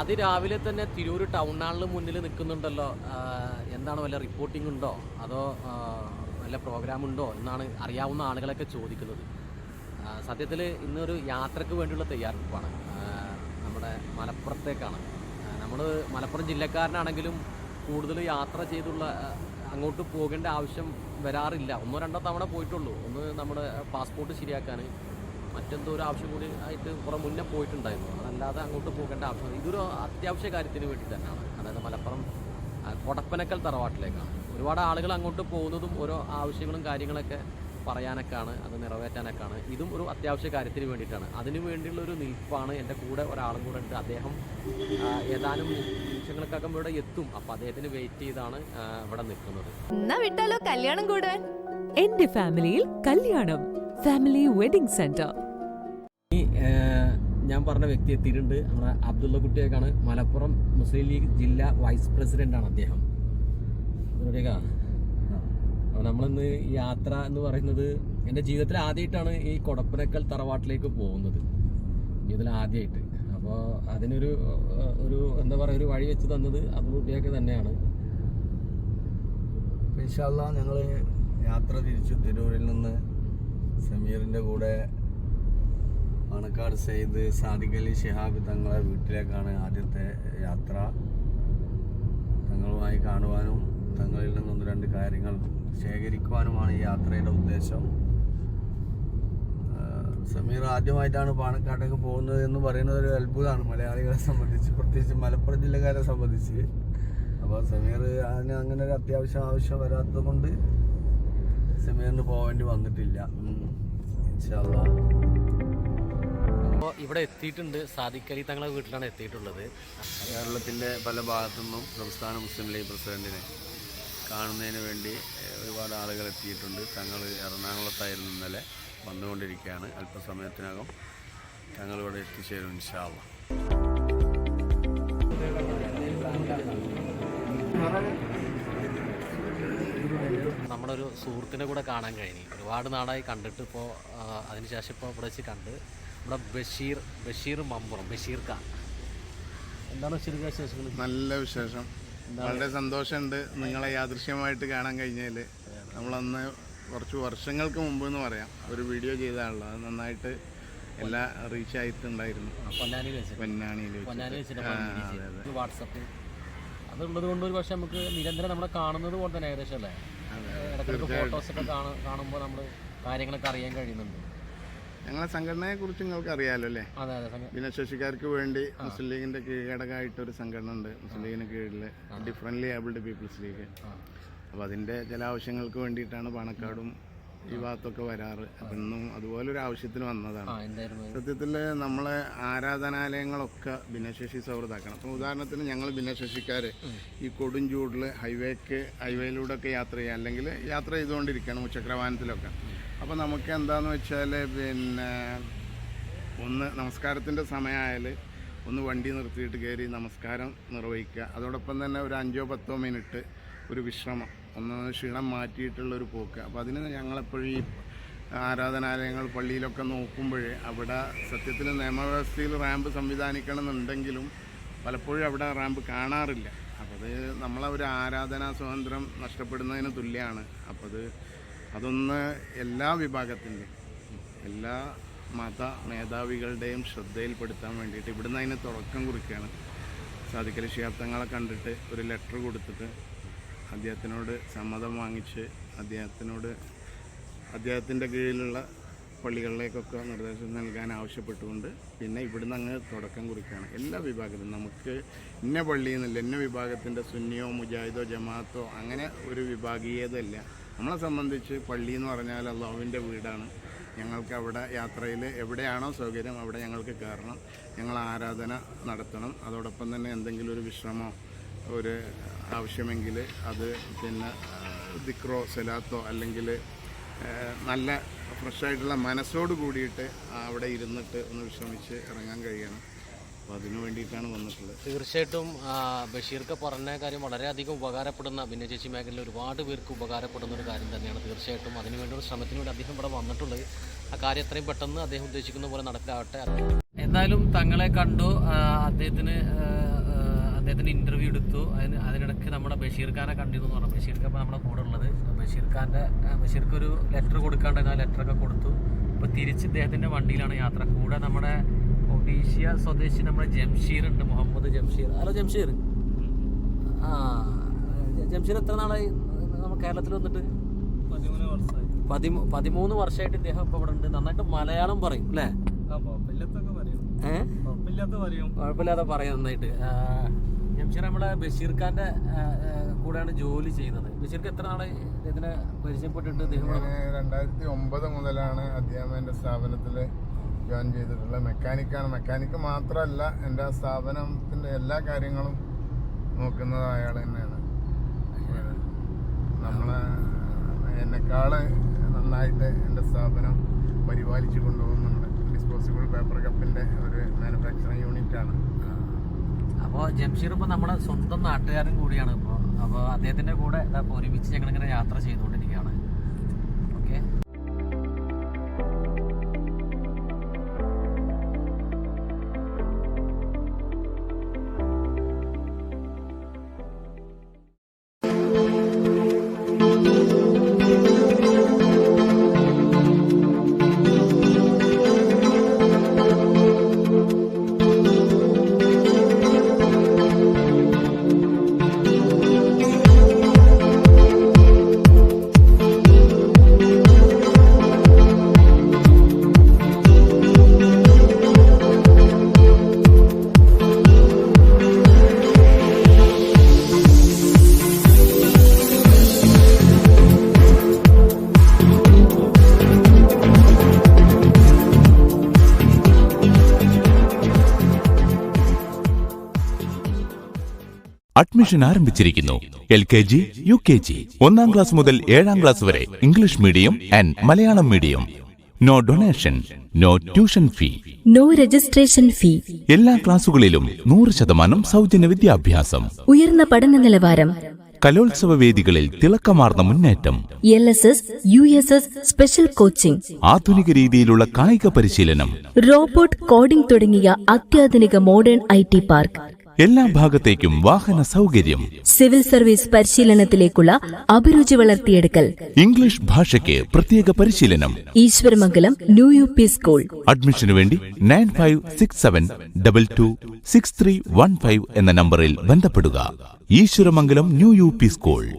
അതിരാവിലെ തന്നെ തിരൂർ ടൗൺ ഹാളിന് മുന്നിൽ നിൽക്കുന്നുണ്ടല്ലോ. എന്താണ് വല്ല റിപ്പോർട്ടിംഗ് ഉണ്ടോ? അതോ വല്ല പ്രോഗ്രാം ഉണ്ടോ? എന്നാണ് അറിയാവുന്ന ആളുകളൊക്കെ ചോദിക്കുന്നത്. സത്യത്തിൽ ഇന്നൊരു യാത്രയ്ക്ക് വേണ്ടിയുള്ള തയ്യാറെടുപ്പാണ്. നമ്മുടെ മലപ്പുറത്തേക്കാണ്. നമ്മൾ മലപ്പുറം ജില്ലക്കാരനാണെങ്കിലും കൂടുതൽ യാത്ര ചെയ്തുള്ള അങ്ങോട്ട് പോകേണ്ട ആവശ്യം വരാറില്ല. ഒന്നോ രണ്ടോ തവണ പോയിട്ടുള്ളൂ. ഒന്ന് നമ്മുടെ പാസ്പോർട്ട് ശരിയാക്കാൻ മറ്റെന്തോ ഒരു ആവശ്യം കൂടി ആയിട്ട് കുറെ മുന്നേ പോയിട്ടുണ്ടായിരുന്നു. അതല്ലാതെ അങ്ങോട്ട് പോകേണ്ട ആവശ്യം ഇതൊരു അത്യാവശ്യ കാര്യത്തിന് വേണ്ടി തന്നെയാണ്. അതായത് മലപ്പുറം കൊടപ്പനക്കൽ തറവാട്ടിലേക്കാണ്. ഒരുപാട് ആളുകൾ അങ്ങോട്ട് പോകുന്നതും ഓരോ ആവശ്യങ്ങളും കാര്യങ്ങളൊക്കെ പറയാനൊക്കെയാണ് അത് നിറവേറ്റാനൊക്കെയാണ്. ഇതും ഒരു അത്യാവശ്യ കാര്യത്തിന് വേണ്ടിയിട്ടാണ്. അതിനു വേണ്ടിയുള്ള ഒരു നിൽപ്പാണ് എന്റെ കൂടെ ഒരാളും കൂടെ ഉണ്ട്. അദ്ദേഹം ഏതാനും നിമിഷങ്ങൾക്കകം ഇവിടെ എത്തും. അപ്പോൾ അദ്ദേഹത്തിന് വെയിറ്റ് ചെയ്താണ് ഇവിടെ നിൽക്കുന്നത്. എന്നാ വിട്ടാലോ കല്യാണം കൂടാൻ? എന്റെ ഫാമിലിയിൽ കല്യാണം. ഫാമിലി വെഡിംഗ് സെന്റർ ഞാൻ പറഞ്ഞ വ്യക്തി എത്തിയിട്ടുണ്ട്. നമ്മുടെ അബ്ദുള്ള കുട്ടിയൊക്കെയാണ് മലപ്പുറം മുസ്ലിം ലീഗ് ജില്ലാ വൈസ് പ്രസിഡന്റ് ആണ് അദ്ദേഹം. അപ്പോൾ നമ്മളിന്ന് യാത്ര എന്ന് പറയുന്നത് എന്റെ ജീവിതത്തിൽ ആദ്യമായിട്ടാണ് ഈ കൊടപ്പനക്കൽ തറവാട്ടിലേക്ക് പോകുന്നത്. ജീവിതത്തിൽ ആദ്യമായിട്ട്. അപ്പോൾ അതിനൊരു ഒരു എന്താ പറയുക ഒരു വഴി വെച്ച് തന്നത് അതുകൂട്ടിയൊക്കെ തന്നെയാണ്. ഇൻഷാല്ല ഞങ്ങൾ യാത്ര തിരിച്ചു തിരൂരിൽ നിന്ന് സമീറിന്റെ കൂടെ മണക്കാട് സെയ്ദ് സാദിഖ് അലി ഷിഹാബ് തങ്ങളെ വീട്ടിലേക്കാണ് ആദ്യത്തെ യാത്ര. തങ്ങളുമായി കാണുവാനും തങ്ങളിൽ നിന്ന് ഒന്ന് രണ്ട് കാര്യങ്ങൾ ശേഖരിക്കുവാനുമാണ് ഈ യാത്രയുടെ ഉദ്ദേശം. സമീർ ആദ്യമായിട്ടാണ് പാണക്കാട്ടേക്ക് പോകുന്നത് എന്ന് പറയുന്നത് ഒരു അത്ഭുതമാണ്. മലയാളികളെ സംബന്ധിച്ച് പ്രത്യേകിച്ച് മലപ്പുറം ജില്ലക്കാരെ സംബന്ധിച്ച്. അപ്പോൾ സമീർ അതിന് അങ്ങനെ ഒരു അത്യാവശ്യം ആവശ്യം വരാത്തത് കൊണ്ട് സമീറിന് പോകേണ്ടി വന്നിട്ടില്ല. അപ്പോൾ ഇവിടെ എത്തിയിട്ടുണ്ട് സാദിഖലി തങ്ങളെ വീട്ടിലാണ് എത്തിയിട്ടുള്ളത്. കേരളത്തിന്റെ പല ഭാഗത്തു നിന്നും സംസ്ഥാന മുസ്ലിം ലീഗ് പ്രസിഡന്റിനെ കാണുന്നതിന് വേണ്ടി ഒരുപാട് ആളുകൾ എത്തിയിട്ടുണ്ട്. തങ്ങൾ എറണാകുളത്തായിരുന്നു ഇന്നലെ വന്നുകൊണ്ടിരിക്കുകയാണ് അല്പസമയത്തിനകം. തങ്ങൾ ഇവിടെ എത്തിച്ചേരും ഇൻഷാല്ല നമ്മുടെ ഒരു സുഹൃത്തിനെ കൂടെ കാണാൻ കഴിഞ്ഞു. ഒരുപാട് നാളായി കണ്ടിട്ട് ഇപ്പോൾ അതിനുശേഷം ഇപ്പോൾ ഇവിടെ വെച്ച് കണ്ട് നമ്മുടെ ബഷീർ ബഷീർ മമ്പുറം ബഷീർ കാ എന്താണ് ബഷീർ വിശേഷങ്ങൾ? നല്ല വിശേഷം. വളരെ സന്തോഷമുണ്ട് നിങ്ങളെ യാദൃശ്യമായിട്ട് കാണാൻ കഴിഞ്ഞതിൽ നമ്മളന്ന് കുറച്ച് വർഷങ്ങൾക്ക് മുമ്പ് എന്ന് പറയാം. ഒരു വീഡിയോ ചെയ്താണല്ലോ. അത് നന്നായിട്ട് എല്ലാ റീച്ച് ആയിട്ടുണ്ടായിരുന്നു. പൊന്നാനിയിൽ. വാട്സപ്പ് അതുള്ളത് കൊണ്ട് ഒരു പക്ഷേ നമുക്ക് നിരന്തരം നമ്മളെ കാണുന്നത് പോലെ തന്നെ ഏകദേശം അല്ലേ? ഫോട്ടോസൊക്കെ കാണുമ്പോൾ നമ്മൾ കാര്യങ്ങളൊക്കെ അറിയാൻ കഴിയുന്നുണ്ട്. ഞങ്ങളെ സംഘടനയെ കുറിച്ച് നിങ്ങൾക്ക് അറിയാലോ അല്ലേ? ഭിന്നശേഷിക്കാർക്ക് വേണ്ടി മുസ്ലിം ലീഗിന്റെ കീഴടകമായിട്ട് ഒരു സംഘടന ഉണ്ട് മുസ്ലിം ലീഗിന് കീഴിൽ ഡിഫറെന്റ് ഏബിൾഡ് പീപ്പിൾസ് ലീഗ്. അപ്പോൾ അതിന്റെ ചില ആവശ്യങ്ങൾക്ക് വേണ്ടിയിട്ടാണ് പാണക്കാടും ഈ ഭാഗത്തൊക്കെ വരാറ്. അപ്പം ഇന്നും അതുപോലെ ഒരു ആവശ്യത്തിന് വന്നതാണ് സത്യത്തിൽ നമ്മളെ ആരാധനാലയങ്ങളൊക്കെ ഭിന്നശേഷി സൗഹൃദമാക്കണം അപ്പം ഉദാഹരണത്തിന് ഞങ്ങൾ ഭിന്നശേഷിക്കാർ ഈ കൊടും ചൂടിൽ ഹൈവേക്ക് ഹൈവേയിലൂടെ ഒക്കെ യാത്ര ചെയ്യുക അല്ലെങ്കിൽ യാത്ര ചെയ്തുകൊണ്ടിരിക്കുകയാണ് ഉച്ചക്രവാനത്തിലൊക്കെ അപ്പോൾ നമുക്ക് എന്താന്ന് വെച്ചാൽ പിന്നെ ഒന്ന് നമസ്കാരത്തിന്റെ സമയമായാൽ ഒന്ന് വണ്ടി നിർത്തിയിട്ട് കയറി നമസ്കാരം നിർവഹിക്കുക. അതോടൊപ്പം തന്നെ ഒരു അഞ്ചോ പത്തോ മിനിറ്റ് ഒരു വിശ്രമം. ഒന്ന് ക്ഷീണം മാറ്റിയിട്ടുള്ളൊരു പോക്ക്. അപ്പോൾ അതിന് ഞങ്ങളെപ്പോഴും ഈ ആരാധനാലയങ്ങൾ പള്ളിയിലൊക്കെ നോക്കുമ്പോൾ അവിടെ സത്യത്തിൽ നിയമവ്യവസ്ഥയിൽ റാമ്പ് സംവിധാനിക്കണം എന്നുണ്ടെങ്കിലും പലപ്പോഴും അവിടെ റാമ്പ് കാണാറില്ല. അപ്പോൾ അത് നമ്മളെ ഒരു ആരാധനാ സ്വാതന്ത്ര്യം നഷ്ടപ്പെടുന്നതിന് തുല്യമാണ് അപ്പോൾ അത് അതൊന്ന് എല്ലാ വിഭാഗത്തിന്റെയും എല്ലാ മത മേധാവികളുടെയും ശ്രദ്ധയിൽപ്പെടുത്താൻ വേണ്ടിയിട്ട് ഇവിടുന്ന് അതിന് തുടക്കം കുറിക്കുകയാണ്. സാധിക്കൽ ശിഹാബ്ദങ്ങളെ കണ്ടിട്ട് ഒരു ലെറ്റർ കൊടുത്തിട്ട് അദ്ദേഹത്തിനോട് സമ്മതം വാങ്ങിച്ച് അദ്ദേഹത്തിനോട് അദ്ദേഹത്തിന്റെ കീഴിലുള്ള പള്ളികളിലേക്കൊക്കെ നിർദ്ദേശം നൽകാൻ ആവശ്യപ്പെട്ടുകൊണ്ട് പിന്നെ ഇവിടുന്ന് അങ്ങ് തുടക്കം കുറിക്കുകയാണ്. എല്ലാ വിഭാഗത്തിലും നമുക്ക് ഇന്ന പള്ളിയിൽ നിന്നില്ല ഇന്ന വിഭാഗത്തിന്റെ സുന്നിയോ മുജാഹിദോ ജമാഅത്തോ അങ്ങനെ ഒരു വിഭാഗീയതല്ല നമ്മളെ സംബന്ധിച്ച് പള്ളി എന്ന് പറഞ്ഞാൽ അള്ളാഹുവിന്റെ വീടാണ്. ഞങ്ങൾക്ക് അവിടെ യാത്രയിൽ എവിടെയാണോ സൗകര്യം അവിടെ ഞങ്ങൾക്ക് കയറണം. ഞങ്ങൾ ആരാധന നടത്തണം. അതോടൊപ്പം തന്നെ എന്തെങ്കിലും ഒരു വിശ്രമമോ ഒരു ആവശ്യമെങ്കിൽ അത് പിന്നെ ദിക്രോ സെലാത്തോ അല്ലെങ്കിൽ നല്ല ഫ്രഷായിട്ടുള്ള മനസ്സോട് കൂടിയിട്ട് അവിടെ ഇരുന്നിട്ട് ഒന്ന് വിശ്രമിച്ച് ഇറങ്ങാൻ കഴിയണം. അപ്പോൾ അതിനു വേണ്ടിയിട്ടാണ് വന്നിട്ടുള്ളത്. തീർച്ചയായിട്ടും ബഷീർക്ക് പറഞ്ഞ കാര്യം വളരെയധികം ഉപകാരപ്പെടുന്ന ഭിന്നശേഷി മേഖലയിൽ ഒരുപാട് പേർക്ക് ഉപകാരപ്പെടുന്ന ഒരു കാര്യം തന്നെയാണ്. തീർച്ചയായിട്ടും അതിനുവേണ്ടി ഒരു ശ്രമത്തിന് വേണ്ടി അദ്ദേഹം ഇവിടെ വന്നിട്ടുള്ളത് ആ കാര്യം എത്രയും പെട്ടെന്ന് അദ്ദേഹം ഉദ്ദേശിക്കുന്ന പോലെ നടപ്പിലാവട്ടെ. എന്തായാലും തങ്ങളെ കണ്ടു അദ്ദേഹത്തിന് അദ്ദേഹത്തിന്റെ ഇന്റർവ്യൂ എടുത്തു. അതിന് അതിനിടയ്ക്ക് നമ്മുടെ ബഷീർ ഖാനെ കണ്ടിരുന്നു എന്ന് പറഞ്ഞു. ബഷീർ ഖാൻ നമ്മുടെ കൂടെ ഉള്ളത്. ബഷീർ ഖാന്റെ ബഷീർക്ക് ഒരു ലെറ്റർ കൊടുക്കാണ്ടായിരുന്നു ആ ലെറ്ററൊക്കെ കൊടുത്തു. അപ്പോൾ തിരിച്ച് ഇദ്ദേഹത്തിന്റെ വണ്ടിയിലാണ് യാത്ര. കൂടെ നമ്മുടെ ഒഡീഷ്യ സ്വദേശി നമ്മുടെ ജംഷീർ ഉണ്ട്. മുഹമ്മദ് ജംഷീർ. ഹലോ ജംഷീർ. ആ ജംഷീർ എത്ര നാളായി നമ്മൾ കേരളത്തിൽ വന്നിട്ട്? പതിമൂന്ന് വർഷമായി. പതിമൂ പതിമൂന്ന് വർഷമായിട്ട് ഇദ്ദേഹം ഇപ്പോൾ ഇവിടെ ഉണ്ട്. നന്നായിട്ട് മലയാളം പറയും അല്ലേ? കുഴപ്പമില്ലാതെ പറയും നന്നായിട്ട്. ജംഷീർ നമ്മളെ ബഷീർ ഖാന്റെ കൂടെയാണ് ജോലി ചെയ്യുന്നത്. ബഷീർക്ക് എത്ര നാളെ ഇതിനെ പരിചയപ്പെട്ടിട്ട് ഞാൻ രണ്ടായിരത്തി ഒമ്പത് മുതലാണ് അധ്യാപകന്റെ സ്ഥാപനത്തിൽ ജോയിൻ ചെയ്തിട്ടുള്ള മെക്കാനിക്കാണ്. മെക്കാനിക്ക് മാത്രമല്ല എന്റെ സ്ഥാപനത്തിന്റെ എല്ലാ കാര്യങ്ങളും നോക്കുന്നത് അയാൾ തന്നെയാണ്. നമ്മളെ എന്നെക്കാൾ നന്നായിട്ട് എന്റെ സ്ഥാപനം പരിപാലിച്ചു കൊണ്ടുപോകുന്നുണ്ട്. ഡിസ്പോസിബിൾ പേപ്പർ കപ്പിന്റെ ഒരു മാനുഫാക്ചറിങ് യൂണിറ്റാണ് അപ്പോൾ ജംഷീർ ഇപ്പോൾ നമ്മുടെ സ്വന്തം നാട്ടുകാരൻ കൂടിയാണ്. ഇപ്പോൾ അപ്പോൾ അദ്ദേഹത്തിന്റെ കൂടെ ഒരുമിച്ച് ഞങ്ങളിങ്ങനെ യാത്ര ചെയ്തുകൊണ്ടിരിക്കുകയാണ് അഡ്മിഷൻ ആരംഭിച്ചിരിക്കുന്നു. L K G U K G ഒന്നാം ക്ലാസ് മുതൽ ഏഴാം ക്ലാസ് വരെ English medium and Malayalam medium. No donation no tuition fee. No registration fee. എല്ലാ ക്ലാസുകളിലും നൂറ് ശതമാനം സൗജന്യ വിദ്യാഭ്യാസം. ഉയർന്ന പഠന നിലവാരം. കലോത്സവ വേദികളിൽ തിളക്കമാർന്ന മുന്നേറ്റം. L S S U S S special coaching ആധുനിക രീതിയിലുള്ള കായിക പരിശീലനം. റോബോട്ട് കോഡിംഗ് തുടങ്ങിയ അത്യാധുനിക മോഡേൺ ഐ ടി പാർക്ക് എല്ലാ ഭാഗത്തേക്കും വാഹന സൗകര്യം. സിവിൽ സർവീസ് പരിശീലനത്തിലേക്കുള്ള അഭിരുചി വളർത്തിയെടുക്കൽ. ഇംഗ്ലീഷ് ഭാഷയ്ക്ക് പ്രത്യേക പരിശീലനം. Eswaramangalam new U P school. അഡ്മിഷനു വേണ്ടി nine five six seven double two six three one five എന്ന നമ്പറിൽ ബന്ധപ്പെടുക. Eswaramangalam new U P school.